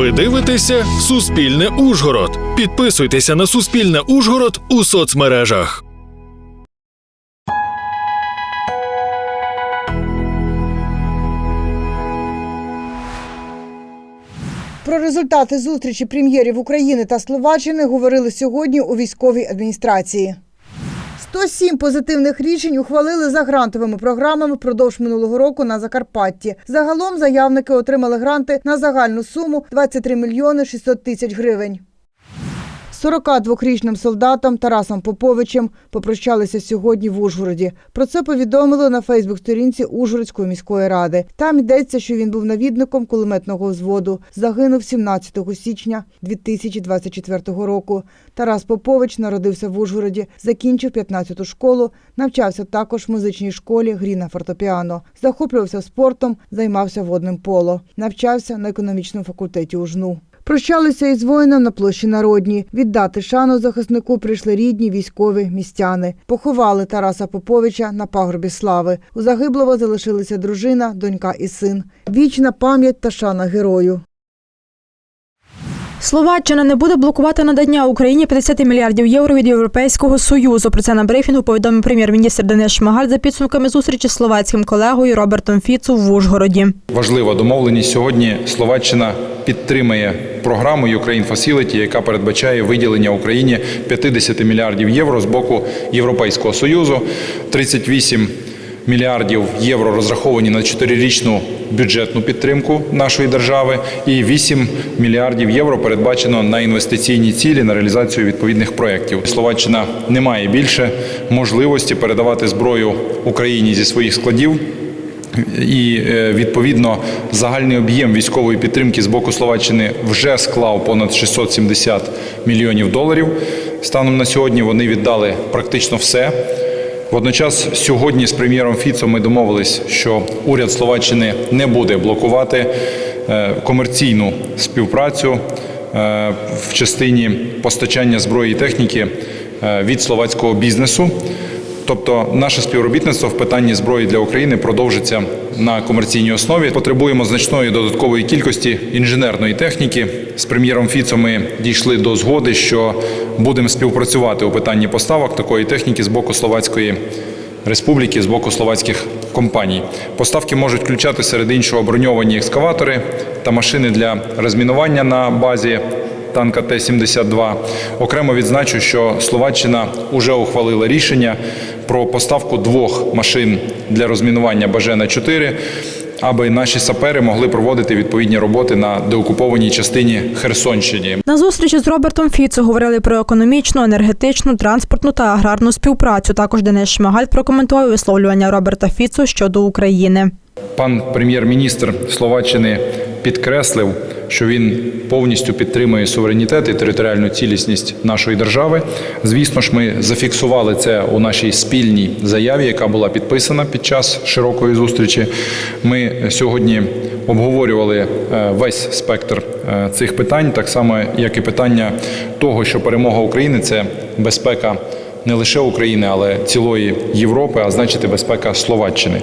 Ви дивитеся Суспільне Ужгород. Підписуйтеся на Суспільне Ужгород у соцмережах. Про результати зустрічі прем'єрів України та Словаччини говорили сьогодні у військовій адміністрації. 107 позитивних рішень ухвалили за грантовими програмами впродовж минулого року на Закарпатті. Загалом заявники отримали гранти на загальну суму 23 мільйони 600 тисяч гривень. 42-річним солдатом Тарасом Поповичем попрощалися сьогодні в Ужгороді. Про це повідомили на Фейсбук-сторінці Ужгородської міської ради. Там йдеться, що він був навідником кулеметного взводу. Загинув 17 січня 2024 року. Тарас Попович народився в Ужгороді, закінчив 15-ту школу, навчався також в музичній школі грі на фортепіано. Захоплювався спортом, займався водним поло. Навчався на економічному факультеті УЖНУ. Прощалися із воїном на площі Народній. Віддати шану захиснику прийшли рідні військові містяни. Поховали Тараса Поповича на пагорбі слави. У загиблого залишилися дружина, донька і син. Вічна пам'ять та шана герою. Словаччина не буде блокувати надання Україні 50 мільярдів євро від Європейського союзу. Про це на брифінгу повідомив прем'єр-міністр Денис Шмигаль за підсумками зустрічі з словацьким колегою Робертом Фіцу в Ужгороді. Важлива домовленість сьогодні. Словаччина підтримує програму Ukraine Facility, яка передбачає виділення Україні 50 мільярдів євро з боку Європейського союзу. 38 мільярдів євро розраховані на чотирирічну бюджетну підтримку нашої держави, і 8 мільярдів євро передбачено на інвестиційні цілі на реалізацію відповідних проєктів. Словаччина не має більше можливості передавати зброю Україні зі своїх складів. І е, відповідно загальний об'єм військової підтримки з боку Словаччини вже склав понад 670 мільйонів доларів. Станом на сьогодні вони віддали практично все. Водночас сьогодні з прем'єром Фіцо ми домовились, що уряд Словаччини не буде блокувати е, комерційну співпрацю е, в частині постачання зброї і техніки е, від словацького бізнесу. Тобто наше співробітництво в питанні зброї для України продовжиться на комерційній основі. Потребуємо значної додаткової кількості інженерної техніки. З прем'єром Фіцо ми дійшли до згоди, що будемо співпрацювати у питанні поставок такої техніки з боку Словацької республіки, з боку словацьких компаній. Поставки можуть включати серед іншого броньовані екскаватори та машини для розмінування на базі танка Т-72. Окремо відзначу, що Словаччина вже ухвалила рішення про поставку двох машин для розмінування Бажена-4, аби наші сапери могли проводити відповідні роботи на деокупованій частині Херсонщині. На зустрічі з Робертом Фіцо говорили про економічну, енергетичну, транспортну та аграрну співпрацю. Також Денис Шмигаль прокоментував висловлювання Роберта Фіцо щодо України. Пан прем'єр-міністр Словаччини підкреслив, що він повністю підтримує суверенітет і територіальну цілісність нашої держави. Звісно ж, ми зафіксували це у нашій спільній заяві, яка була підписана під час широкої зустрічі. Ми сьогодні обговорювали е, весь спектр е, цих питань, так само як і питання того, що перемога України це безпека не лише України, але цілої Європи, а значить і безпека Словаччини.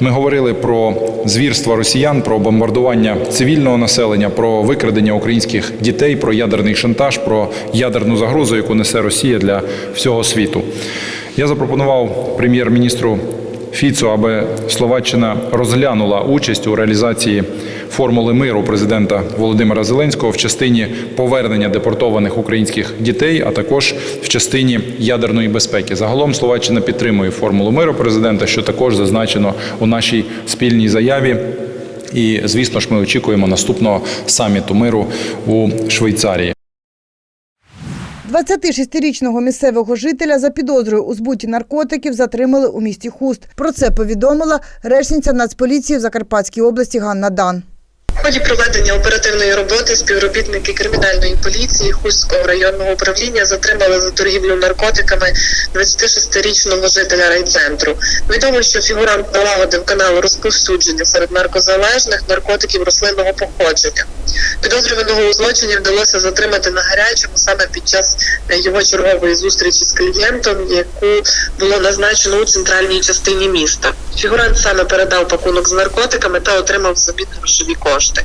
Ми говорили про звірства росіян, про бомбардування цивільного населення, про викрадення українських дітей, про ядерний шантаж, про ядерну загрозу, яку несе Росія для всього світу. Я запропонував прем'єр-міністру Фіцо, аби Словаччина розглянула участь у реалізації формули миру президента Володимира Зеленського в частині повернення депортованих українських дітей, а також в частині ядерної безпеки. Загалом Словаччина підтримує формулу миру президента, що також зазначено у нашій спільній заяві. І звісно ж, ми очікуємо наступного саміту миру у Швейцарії. 26-річного місцевого жителя за підозрою у збуті наркотиків затримали у місті Хуст. Про це повідомила речниця Нацполіції в Закарпатській області Ганна Дан. Ході проведення оперативної роботи співробітники кримінальної поліції Хустського районного управління затримали за торгівлю наркотиками 26-річного жителя райцентру. Відомо, що фігурант налагодив канал розповсюдження серед наркозалежних наркотиків рослинного походження. Підозрюваного у злочині вдалося затримати на гарячому саме під час його чергової зустрічі з клієнтом, яку було назначено у центральній частині міста. Фігурант саме передав пакунок з наркотиками та отримав взамін грошові кошти.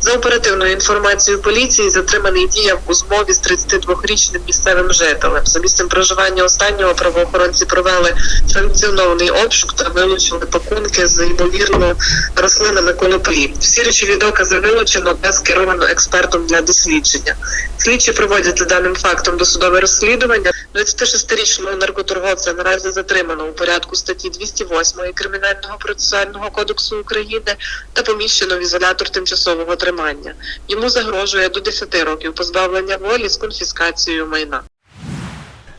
За оперативною інформацією поліції, затриманий діяв у змові з 32-річним місцевим жителем. За місцем проживання останнього правоохоронці провели санкціонований обшук та вилучили пакунки з ймовірно рослинами коноплі. Всі речові докази вилучено та скеровано експертом для дослідження. Слідчі проводять за даним фактом досудове розслідування. 26-річного наркоторговця наразі затримано у порядку статті 208 Кримінального процесуального кодексу України та поміщено в ізолятор тимчасового тримання. Йому загрожує до 10 років позбавлення волі з конфіскацією майна.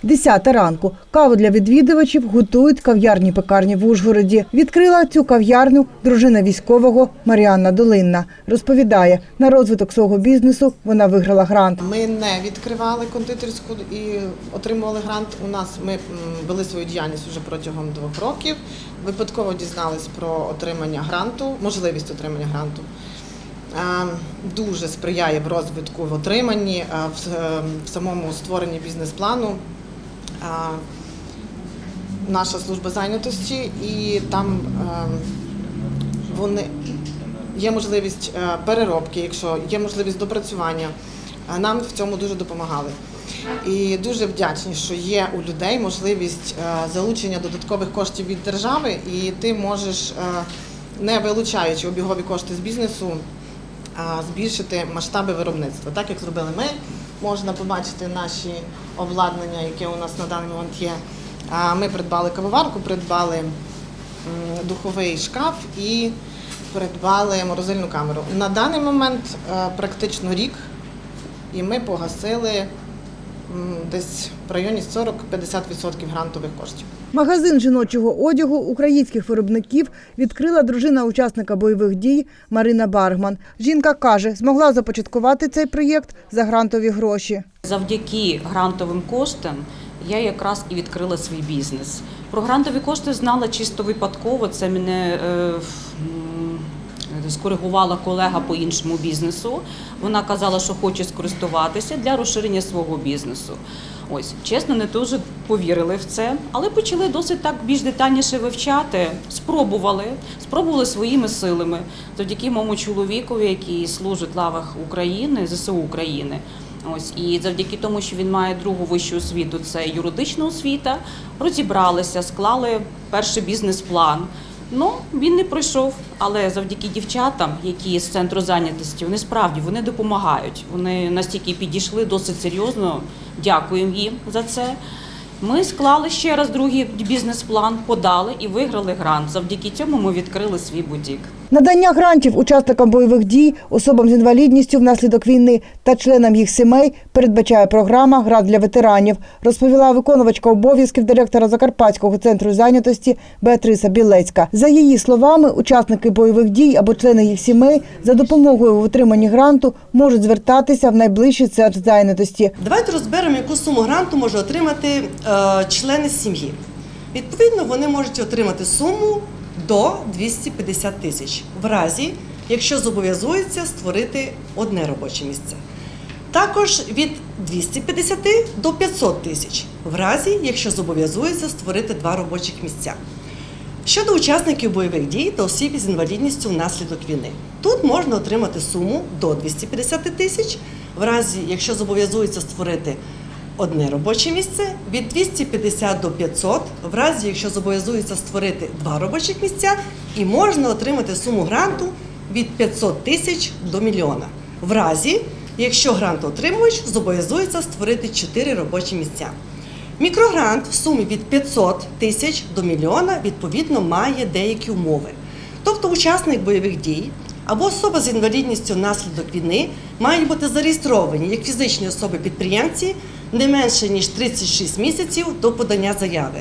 Десята ранку. Каву для відвідувачів готують кав'ярні пекарні в Ужгороді. Відкрила цю кав'ярню дружина військового Маріанна Долинна. Розповідає, на розвиток свого бізнесу вона виграла грант. Ми не відкривали кондитерську і отримували грант. У нас ми вели свою діяльність вже протягом двох років. Випадково дізнались про отримання гранту, можливість отримання гранту. Е, Дуже сприяє в розвитку в отриманні, е, е, в самому створенні бізнес-плану. Наша служба зайнятості, і там е, вони є можливість е, переробки, якщо є можливість допрацювання. Нам в цьому дуже допомагали. І дуже вдячні, що є у людей можливість е, залучення додаткових коштів від держави, і ти можеш, не вилучаючи обігові кошти з бізнесу, збільшити масштаби виробництва. Так як зробили ми, можна побачити наші обладнання, яке у нас на даний момент є. Ми придбали кавоварку, придбали духовий шкаф і придбали морозильну камеру. На даний момент е, практично рік, і ми погасили десь в районі 40-50% грантових коштів. Магазин жіночого одягу українських виробників відкрила дружина учасника бойових дій Марина Баргман. Жінка каже, змогла започаткувати цей проєкт за грантові гроші. Завдяки грантовим коштам я якраз і відкрила свій бізнес. Про грантові кошти знала чисто випадково. Це мене е, скоригувала колега по іншому бізнесу. Вона казала, що хоче скористуватися для розширення свого бізнесу. Ось, чесно, не дуже повірили в це, але почали досить так більш детальніше вивчати. Спробували, спробували своїми силами. Завдяки моєму чоловікові, який служить в лавах України, ЗСУ України. Ось і завдяки тому, що він має другу вищу освіту, це юридична освіта. Розібралися, склали перший бізнес-план. Ну він не пройшов, але завдяки дівчатам, які з центру зайнятості, вони справді вони допомагають. Вони настільки підійшли досить серйозно. Дякуємо їм за це. Ми склали ще раз другий бізнес-план, подали і виграли грант. Завдяки цьому ми відкрили свій будік. Надання грантів учасникам бойових дій, особам з інвалідністю внаслідок війни та членам їх сімей передбачає програма Грант для ветеранів, розповіла виконувачка обов'язків директора Закарпатського центру зайнятості Беатриса Білецька. За її словами, учасники бойових дій або члени їх сімей за допомогою в отриманні гранту можуть звертатися в найближчий центр зайнятості. Давайте розберемо, яку суму гранту може отримати е, члени сім'ї. Відповідно, вони можуть отримати суму до 250 тисяч в разі, якщо зобов'язуються створити одне робоче місце. Також від 250 до 500 тисяч в разі, якщо зобов'язуються створити два робочих місця. Щодо учасників бойових дій та осіб із інвалідністю внаслідок війни, тут можна отримати суму до 250 тисяч, в разі, якщо зобов'язуються створити одне робоче місце, від 250 до 500, в разі, якщо зобов'язуються створити два робочих місця, і можна отримати суму гранту від 500 тисяч до мільйона, в разі, якщо грантоотримувач зобов'язується створити 4 робочі місця. Мікрогрант в сумі від 500 тисяч до мільйона відповідно має деякі умови. Тобто учасник бойових дій або особа з інвалідністю внаслідок війни мають бути зареєстровані як фізичні особи-підприємці не менше ніж 36 місяців до подання заяви.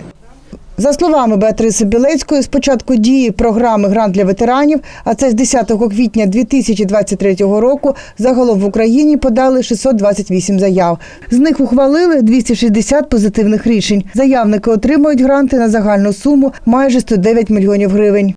За словами Беатриси Білецької, з початку дії програми Грант для ветеранів, а це з 10 квітня 2023 року, загалом в Україні подали 628 заяв. З них ухвалили 260 позитивних рішень. Заявники отримують гранти на загальну суму майже 109 мільйонів гривень.